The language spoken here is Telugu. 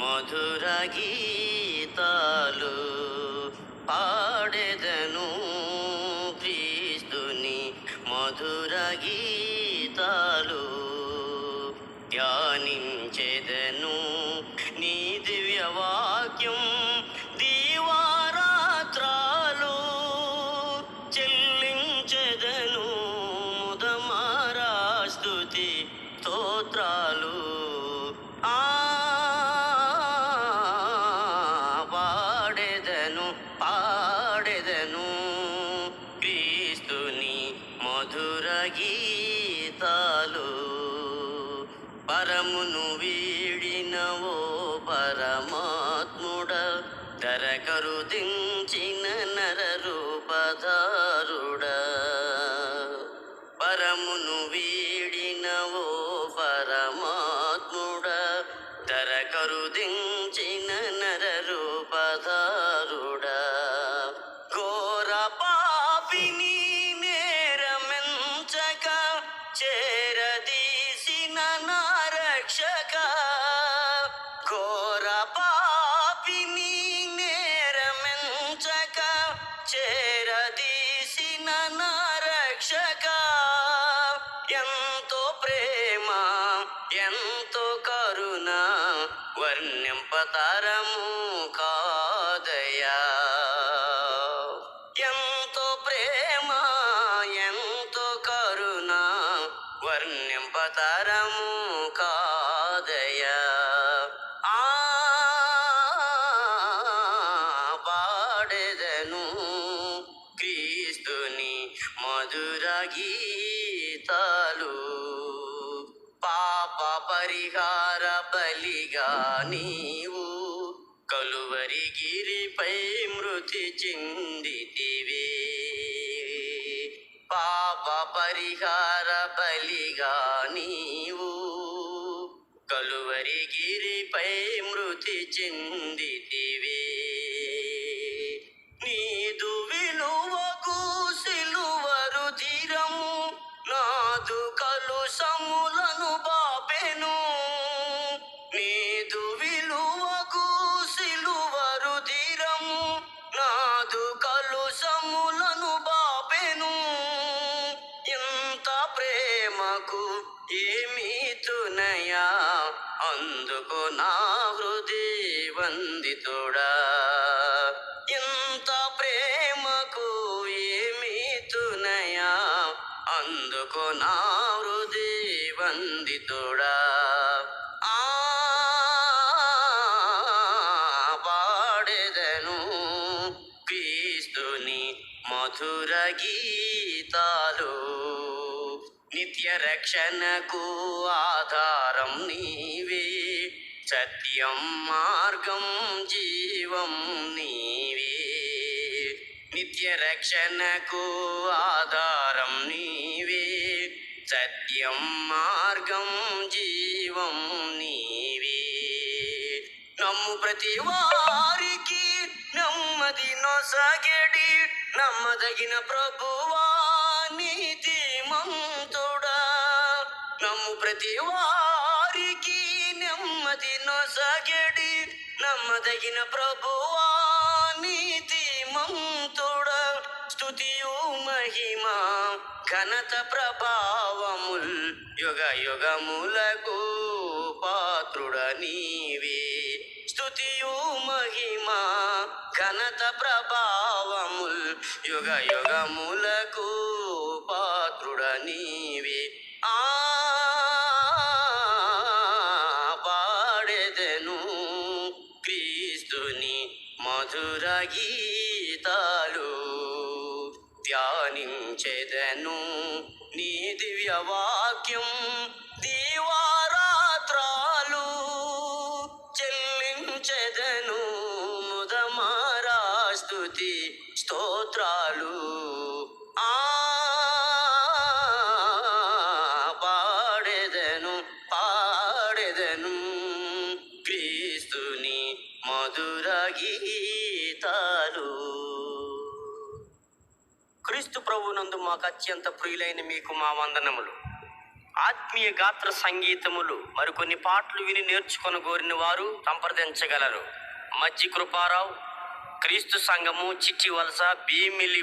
মধুরা গীতালু পা নবী రక్షక ఘోర పాపిని నేరమెంచక చేరదీసిన నా రక్షక ఎంతో ప్రేమ ఎంతో కరుణ వర్ణింపతరము కాదయా ఎంతో ప్రేమ ఎంతో కరుణ వర్ణింపతరము కా మధుర గీతాలు పాప పరిహార బలిగా నీవు. కలువరి గిరిపై మృతి చిందితివే. పాప పరిహార బలిగా నీవు. కలువరి గిరిపై మృతి చిందితి నాదు సములను బాపెను. నీదు విలువకు సిలువరు తీరము. నాదు కలుషములను బాపెను. ఇంత ప్రేమకు ఏమీ తునయా అందుకు నా హృదయ వందితుడా అందుకు నా హృది వందితుడా ఆ పాడెదను క్రీస్తుని మధుర గీతాలు. నిత్య రక్షణకు ఆధారం నీవే. సత్యం మార్గం జీవం నీవే. నిత్య రక్షణకు ఆధారం నీవే. సత్యం మార్గం జీవం నీవే. నమ్ము ప్రతి వారికి నమ్మది నొసగడి నమ్మదగిన ప్రభువా నీతి మంతుడా. నమ్ము ప్రతి వారికి నెమ్మది నొసగడి నమ్మదగిన ప్రభువా నీతి మంతుడా. స్తుతియో మహిమ ఘనత ప్రభావముల్. యుగ యుగములకు పాత్రుడ నీవే. స్తుతియు మహిమ ఘనత ప్రభావముల్. యుగ యుగములకు పాత్రుడ నీవే. ఆ పాడెదను క్రీస్తుని మధుర గీతాలు. ధ్యానించెదను. నీ దివ్యవాక్యం దీవారాత్రాలు చెల్లించెదను. ముదమారాస్తుతి స్తోత్రాలు. ఆ పాడెదను పాడెదను. క్రీస్తుని మధుర గీతాలు. క్రీస్తు ప్రభునందు మాకు అత్యంత ప్రియులైన మీకు మా వందనములు. ఆత్మీయ గాత్ర సంగీతములు మరికొన్ని పాటలు విని నేర్చుకొని కోరిన వారు సంప్రదించగలరు. మజ్జి కృపారావు క్రీస్తు సంఘము చిట్టి వలస భీమిలి